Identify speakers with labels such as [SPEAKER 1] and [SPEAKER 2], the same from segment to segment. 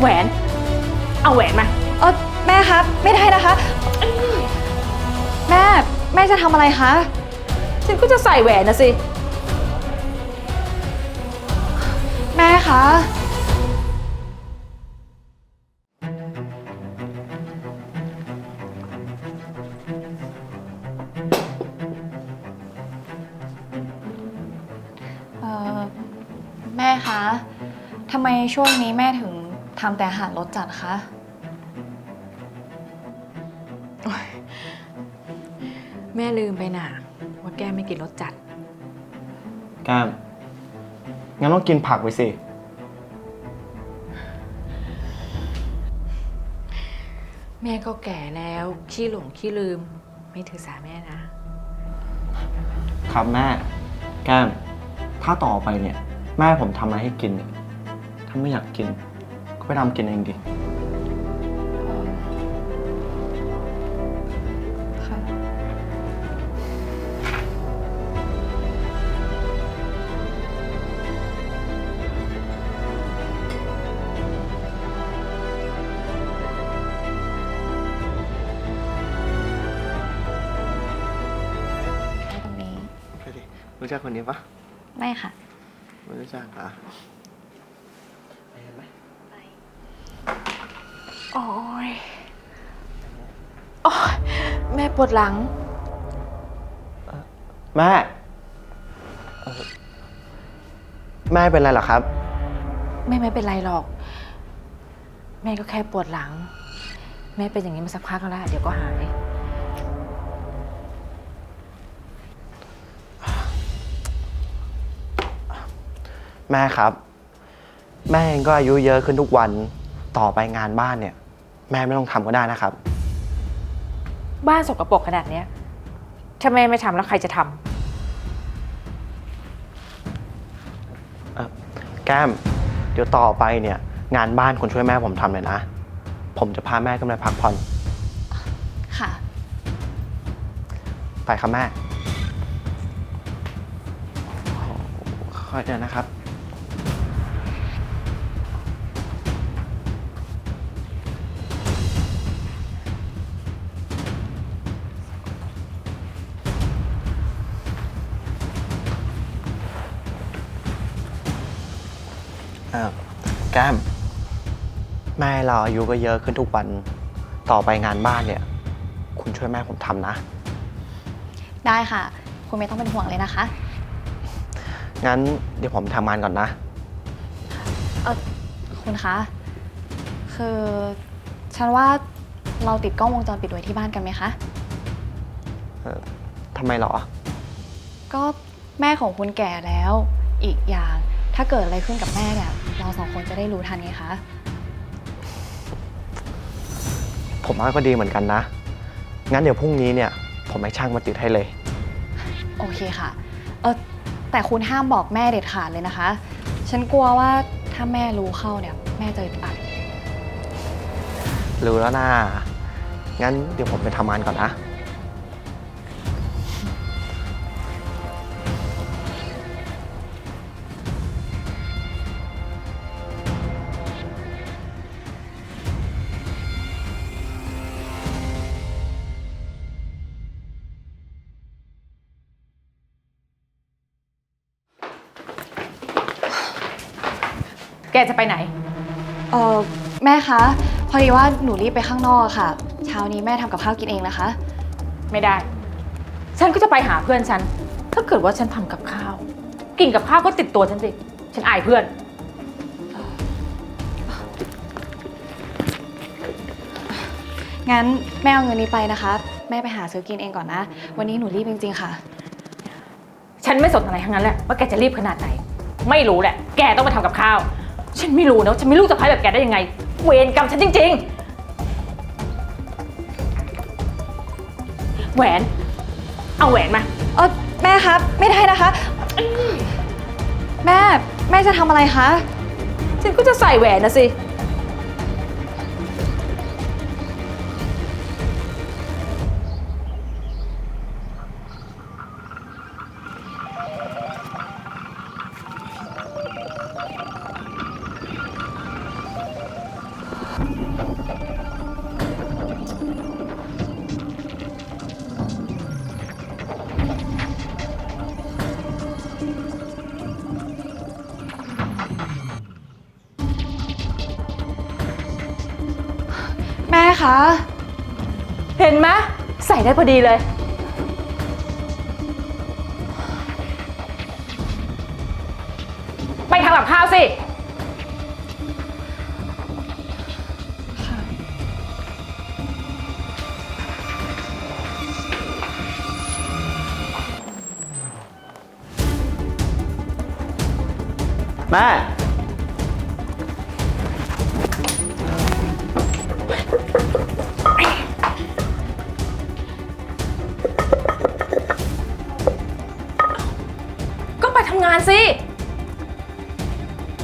[SPEAKER 1] แหวน เอาแหวนมา
[SPEAKER 2] เออแม่ครับไม่ได้นะคะ แม่แม่จะทำอะไรคะ
[SPEAKER 1] ฉันก็จะใส่แหวนนะสิ
[SPEAKER 2] แม่คะ เอ่อแม่คะทำไมช่วงนี้แม่ถึง ทำแต่อาหารรสจัดคะ
[SPEAKER 1] แม่ลืมไปน่ะ ว่าแกไม่กินรสจัด
[SPEAKER 3] แก้มงั้นต้องกินผักไปสิ
[SPEAKER 1] แม่ก็แก่แล้วขี้หลงขี้ลืม ไม่ถือสาแม่นะ
[SPEAKER 3] ครับแม่ แก้ม ถ้าต่อไปเนี่ย แม่ผมทำอะไรให้กินเนี่ยถ้าไม่อยากกินก็ ไปทำกินเองดิ
[SPEAKER 2] ค่ะตรงนี้
[SPEAKER 3] รู้จักคนนี้ปะ
[SPEAKER 2] ไม่ค่ะ
[SPEAKER 3] ไม่รู้จักอะ
[SPEAKER 1] โอ้ยโอ้ยแม่ปวดหลัง
[SPEAKER 3] แม่เอ่อแม่เป็นไรเหรอครับ
[SPEAKER 1] แม่ไม่เป็นไรหรอก แม่ก็แค่ปวดหลัง แม่เป็นอย่างนี้มาสักพักแล้วเดี๋ยวก็หาย
[SPEAKER 3] แม่ครับ แม่เองก็อายุเยอะขึ้นทุกวันต่อไปงานบ้านเนี่ย แม่ไม่ต้องทำก็ได้นะครับ
[SPEAKER 1] บ้านสกปรกขนาดเนี้ยถ้าแม่ไม่ทำแล้วใครจะทำ
[SPEAKER 3] เอ่อแก้ม เดี๋ยวต่อไปเนี่ย งานบ้านคุณช่วยแม่ผมทำเลยนะ ผมจะพาแม่ขึ้นไปพักผ่อน
[SPEAKER 2] ค่ะ
[SPEAKER 3] ไปครับแม่ค่อยเดินนะครับ แก้ม แม่เราอายุก็เยอะขึ้นทุกวัน ต่อไปงานบ้านเนี่ย คุณช่วยแม่ผมทำนะ
[SPEAKER 2] ได้ค่ะ คุณไม่ต้องเป็นห่วงเลยนะคะ
[SPEAKER 3] งั้นเดี๋ยวผมทำงานก่อนนะ
[SPEAKER 2] เออคุณคะ คือฉันว่าเราติดกล้องวงจรปิดไว้ที่บ้านกันไหมคะ
[SPEAKER 3] เอ่อทำไมเหรอ
[SPEAKER 2] ก็แม่ของคุณแก่แล้ว อีกอย่างถ้าเกิดอะไรขึ้นกับแม่เนี่ย เราสองคนจะได้รู้ทันไงคะ
[SPEAKER 3] ผมว่าก็ดีเหมือนกันนะ งั้นเดี๋ยวพรุ่งนี้เนี่ย ผมให้ช่างมาติดให้เลย
[SPEAKER 2] โอเคค่ะ เออแต่คุณห้ามบอกแม่เด็ดขาดเลยนะคะ ฉันกลัวว่าถ้าแม่รู้เข้าเนี่ย แม่จะอึดอัด
[SPEAKER 3] รู้แล้วนะงั้นเดี๋ยวผมไปทำงานก่อนนะ
[SPEAKER 1] จะไปไหน
[SPEAKER 2] เออแม่คะ พอดีว่าหนูรีบไปข้างนอกค่ะ เช้านี้แม่ทำกับข้าวกินเองนะคะ
[SPEAKER 1] ไม่ได้ ฉันก็จะไปหาเพื่อนฉัน ถ้าเกิดว่าฉันทำกับข้าว กินกับข้าวก็ติดตัวฉันสิ ฉันอายเพื่อน
[SPEAKER 2] งั้นแม่เอาเงินนี้ไปนะคะ แม่ไปหาซื้อกินเองก่อนนะ วันนี้หนูรีบจริงๆค่ะ
[SPEAKER 1] ฉันไม่สนอะไรทั้งนั้นแหละว่าแกจะรีบขนาดไหน ไม่รู้แหละ แกต้องมาทำกับข้าว ฉันไม่รู้นะว่าฉันไม่รู้จะพายแบบแกได้ยังไง เวรกรรมฉันจริง ๆ แหวน เอาแหวนมา
[SPEAKER 2] เออแม่ครับ ไม่ได้นะคะ แม่ แม่จะทำอะไรคะ
[SPEAKER 1] ฉันก็จะใส่แหวนนะสิ
[SPEAKER 2] คะ
[SPEAKER 1] เห็นไหมใส่ได้พอดีเลย ไปทำกับข้าวสิ
[SPEAKER 3] แม่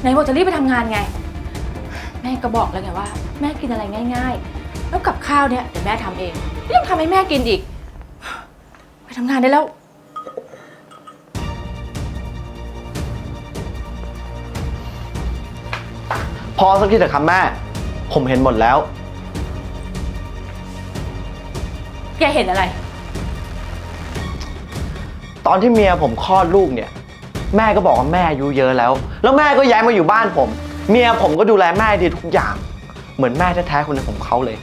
[SPEAKER 1] นบอกจะรีบไปทำงานไง แม่ก็บอกแล้วไงว่า แม่กินอะไรง่าย ๆ แล้วกับข้าวเนี่ยเดี๋ยวแม่ทำเองยังทำให้แม่กินอีก ไปทำงานได้แล้ว
[SPEAKER 3] พอสักทีเถอะครับแม่ ผมเห็นหมดแล้ว
[SPEAKER 1] แกเห็นอะไร
[SPEAKER 3] ตอนที่เมียผมคลอดลูกเนี่ย แม่ก็บอกว่าแม่อายุเยอะแล้ว แล้วแม่ก็ย้ายมาอยู่บ้านผม เมียผมก็ดูแลแม่ดีทุกอย่าง เหมือนแม่แท้ๆคนหนึงของเขาเลย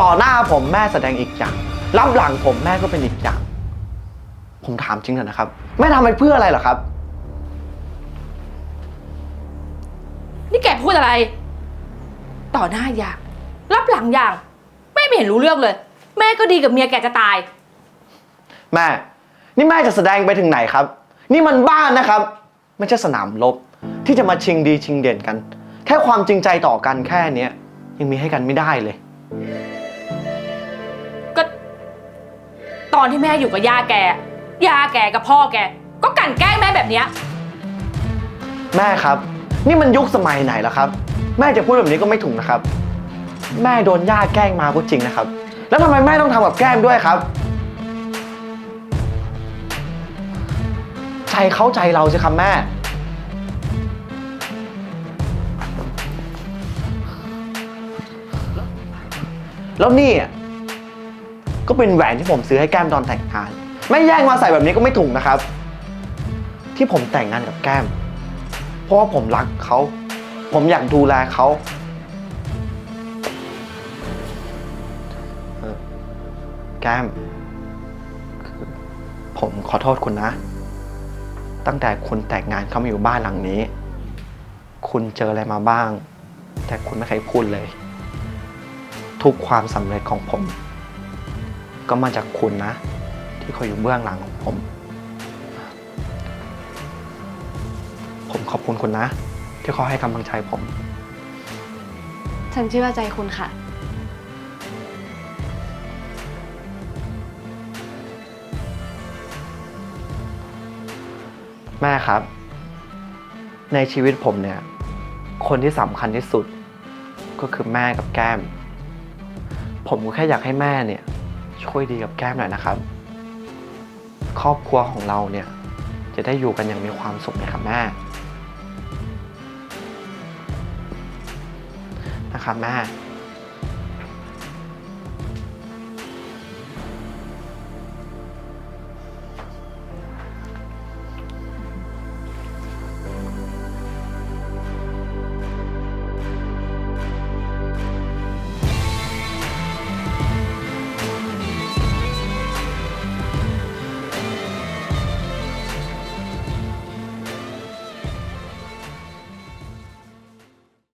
[SPEAKER 3] ต่อหน้าผมแม่แสดงอีกอย่างรับหลังผมแม่ก็เป็นอีกอย่าง ผมถามจริงเถอะนะครับ แม่ทำไปเพื่ออะไรเหรอครับ
[SPEAKER 1] นี่แกพูดอะไร ต่อหน้าอย่าง รับหลังอย่าง แม่ไม่เห็นรู้เรื่องเลย แม่ก็ดีกับเมียแกจะตาย
[SPEAKER 3] แม่ นี่แม่จะแสดงไปถึงไหนครับ นี่มันบ้านนะครับ ไม่ใช่สนามรบที่จะมาชิงดีชิงเด่นกัน แค่ความจริงใจต่อกันแค่เนี้ยยังมีให้กันไม่ได้เลย
[SPEAKER 1] ก็ ตอนที่แม่อยู่กับย่าแก ย่าแกกับพ่อแก ก็กลั่นแกล้งแม่แบบเนี้ย
[SPEAKER 3] แม่ครับ นี่มันยุคสมัยไหนแล้วครับ แม่จะพูดแบบนี้ก็ไม่ถูกนะครับ แม่โดนย่าแกล้งมาก็จริงนะครับ แล้วทำไมแม่ต้องทำกับแก้มด้วยครับ ใจเข้าใจเราสิครับแม่ แล้วนี่อะก็เป็นแหวนที่ผมซื้อให้แก้มตอนแต่งงาน ไม่แย่งมาใส่แบบนี้ก็ไม่ถูกนะครับ ที่ผมแต่งงานกับแก้ม เพราะว่าผมรักเขา ผมอยากดูแลเขาแก้ม ผมขอโทษคุณนะ ตั้งแต่คุณแต่งงานเข้ามาอยู่บ้านหลังนี้ คุณเจออะไรมาบ้าง แต่คุณไม่เคยพูดเลย ทุกความสำเร็จของผม ก็มาจากคุณนะ ที่คอยอยู่เบื้องหลังของผม ผมขอบคุณคุณนะ ที่เขาให้กำลังใจผม
[SPEAKER 2] ฉันเชื่อใจคุณค่ะ
[SPEAKER 3] แม่ครับ ในชีวิตผมเนี่ย คนที่สำคัญที่สุด ก็คือแม่กับแก้ม ผมก็แค่อยากให้แม่เนี่ย ช่วยดีกับแก้มหน่อยนะครับ ครอบครัวของเราเนี่ย จะได้อยู่กันอย่างมีความสุขนะครับแม่นะครับแม่